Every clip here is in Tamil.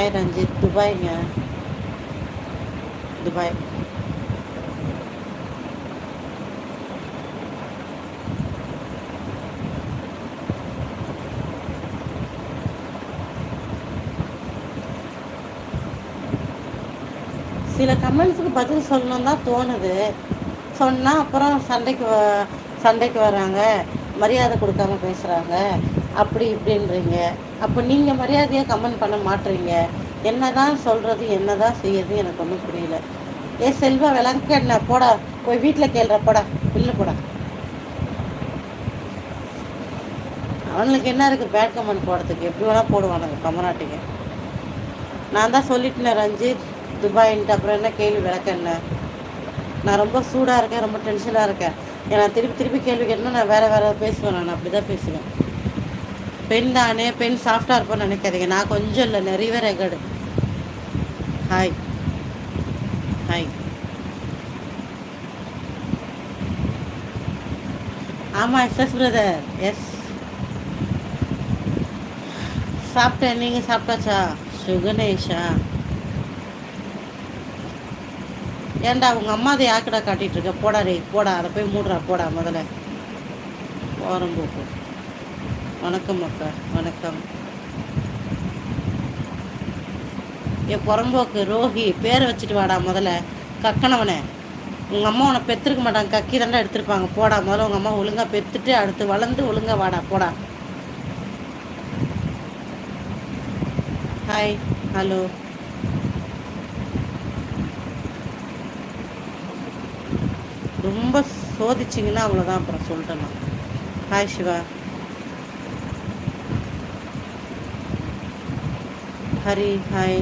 ஹாய் ரஞ்சித் துபாய்ங்க துபாய் சில கமெண்ட்ஸுக்கு பதில் சொல்லணும் தான் தோணுது. சொன்னால் அப்புறம் சண்டைக்கு வ- சண்டைக்கு வராங்க. மரியாதை கொடுக்காம பேசுகிறாங்க அப்படி இப்படின்றீங்க. அப்போ நீங்கள் மரியாதையாக கமெண்ட் பண்ண மாட்டுறீங்க என்ன தான் சொல்கிறது என்ன தான் செய்யறது எனக்கு ஒன்றும் புரியல. ஏ செல்வா விளக்க என்ன? போடா போய் வீட்டில் கேள்ற போடா. இல்லை போடா. அவனுக்கு என்ன இருக்குது பேட் கமெண்ட் போடுறதுக்கு. எப்படி வேணால் போடுவானுங்க கமராட்டிங்க நான் தான் சொல்லிட்டேன் ரஞ்சித் துபாயின்ட்டு. அப்புறம் என்ன கேள்வி விளக்க என்ன? நான் ரொம்ப சூடாக இருக்கேன் ரொம்ப டென்ஷனாக இருக்கேன். ஏன்னா திருப்பி திருப்பி கேள்வி கேட்டால் நான் வேறு வேறு பேசுவேன் நான் அப்படி தான் பேசுவேன். பெண் தானே பெண் சாஃப்டாக இருப்பேன்னு நினைக்காதீங்க. நான் கொஞ்சம் இல்லை நிறையவே ரெகார்டு ஹாய் ஹாய் ஆமாம் எஸ் பிரதர் எஸ் சாப்பிட்டேன். நீங்கள் சாப்பிட்டாச்சா? சுகனேஷா? ஏன்டா உங்கள் அம்மா அதை யாக்கடா காட்டிட்டு இருக்க? போடா ரே போடா. அதை போய் மூடுறா போடா முதல்ல. ஓரம் போக்கு வணக்கம் அக்கா வணக்கம். என் புறம்போக்கு ரோஹி பேரை வச்சுட்டு வாடா முதல்ல. கக்கனவனே. உங்கள் அம்மா உன்னை பெற்றிருக்க மாட்டாங்க கக்கி தாண்டா எடுத்திருப்பாங்க. போடா முதல்ல உங்கள் அம்மா ஒழுங்காக பெற்றுட்டு அடுத்து வளர்ந்து ஒழுங்கா வாடா போடா. ஹாய் ஹலோ ரொம்ப சோதிச்சிங்கன்னா அவ்வளோதான் அப்புறம் சொல்லிட்டேன் நான். ஹாய் சிவா ஹரி ஹாய்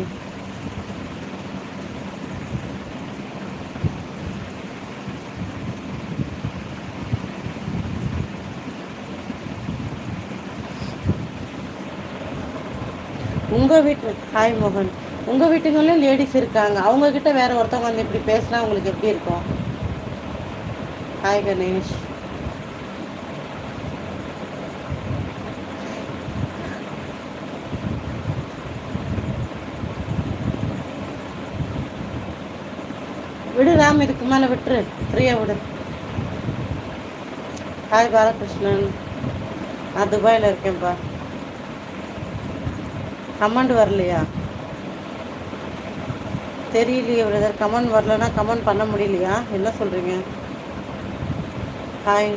உங்கள் வீட்டு ஹாய் மோகன். உங்கள் வீட்டுங்களிலும் லேடிஸ் இருக்காங்க. அவங்க கிட்ட வேற ஒருத்தவங்க வந்து இப்படி பேசினா உங்களுக்கு எப்படி இருக்கும்? ஹாய் கணேஷ். விடு ராம் இதுக்கு மேலே விட்டுரு. ஃப்ரீயா விடு. ஹாய் பாலகிருஷ்ணன். நான் துபாயில் இருக்கேன்ப்பா. கமெண்ட் வரலையா? தெரியலையே பிரதர் கமெண்ட் வரலன்னா கமெண்ட் பண்ண முடியலையா? என்ன சொல்கிறீங்க ஹாய்.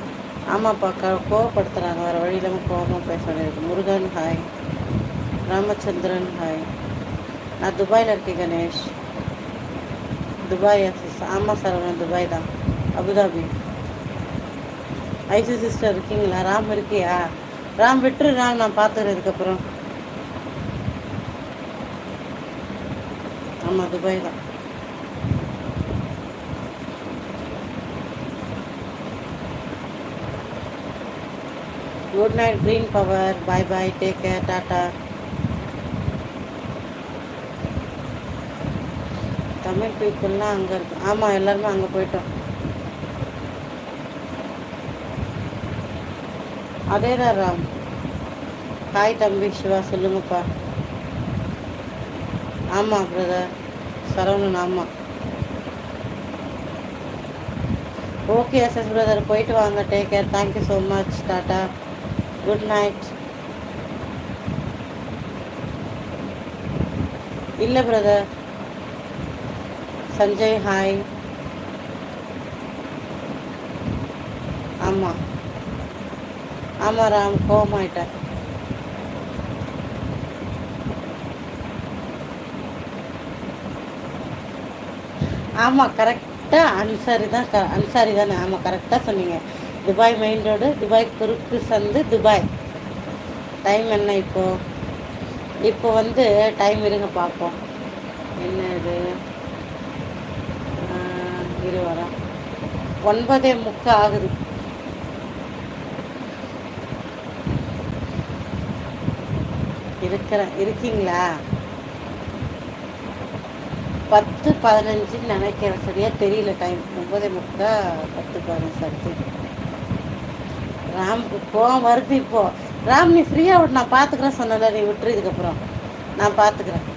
ஆமாப்பா க கோவப்படுத்துகிறாங்க வேறு வழி இல்லாமல் கோவமாக பேச வேண்டியிருக்கு. முருகன் ஹாய். ராமச்சந்திரன் ஹாய். நான் துபாயில் இருக்கேன் கணேஷ். துபாய் ஆமாம் சார் அவன் துபாய் தான் Abu Dhabi I see sister இருக்கீங்களா? ராம் இருக்கியா? ராம் விட்டுரு ராம். நான் பார்த்துக்கிறேன் இதுக்கப்புறம் ஆமாம் துபாய் தான். Good night green power bye bye take care tata Tamil பீப்புளெலாம் அங்கே இருக்கு. ஆமாம் எல்லாருமே அங்கே போயிட்டோம். அதே ராம். ஹாய் தம்பி சிவா சொல்லுங்கப்பா. ஆமாம் பிரதர் சரவணன் ஆமாம் ஓகே எஸ்எஸ் பிரதர் போயிட்டு வாங்க. Take care thank you so much tata good night இல்லை பிரதர் சஞ்சய் ஹாய் ஆமாம் ஆமாம் ராம் கோமாயிட்டேன் ஆமாம் கரெக்டாக அன்சாரி தான் க அன்சாரி தானே. ஆமாம் கரெக்டாக சொன்னீங்க. துபாய் மெயின் ரோடு துபாய் குறுக்கு சந்து துபாய். டைம் என்ன இப்போது இப்போ வந்து டைம் இருங்க பார்ப்போம். என்ன இது இரு வரேன் ஒன்பதே முக்கா ஆகுது. இருக்கிறேன் இருக்கீங்களா? பத்து பதினஞ்சுன்னு நினைக்கிறேன் சரியா தெரியல டைம் ஒன்பதே முக்கா பத்து பதினஞ்சு அடுத்து ராம் கோவம் வருது இப்போ. ராம் நீ ஃப்ரீயாக விட்டு நான் பார்த்துக்கிறேன் சொன்னல நீ விட்டுரு இதுக்கப்புறம். நான் பார்த்துக்கிறேன்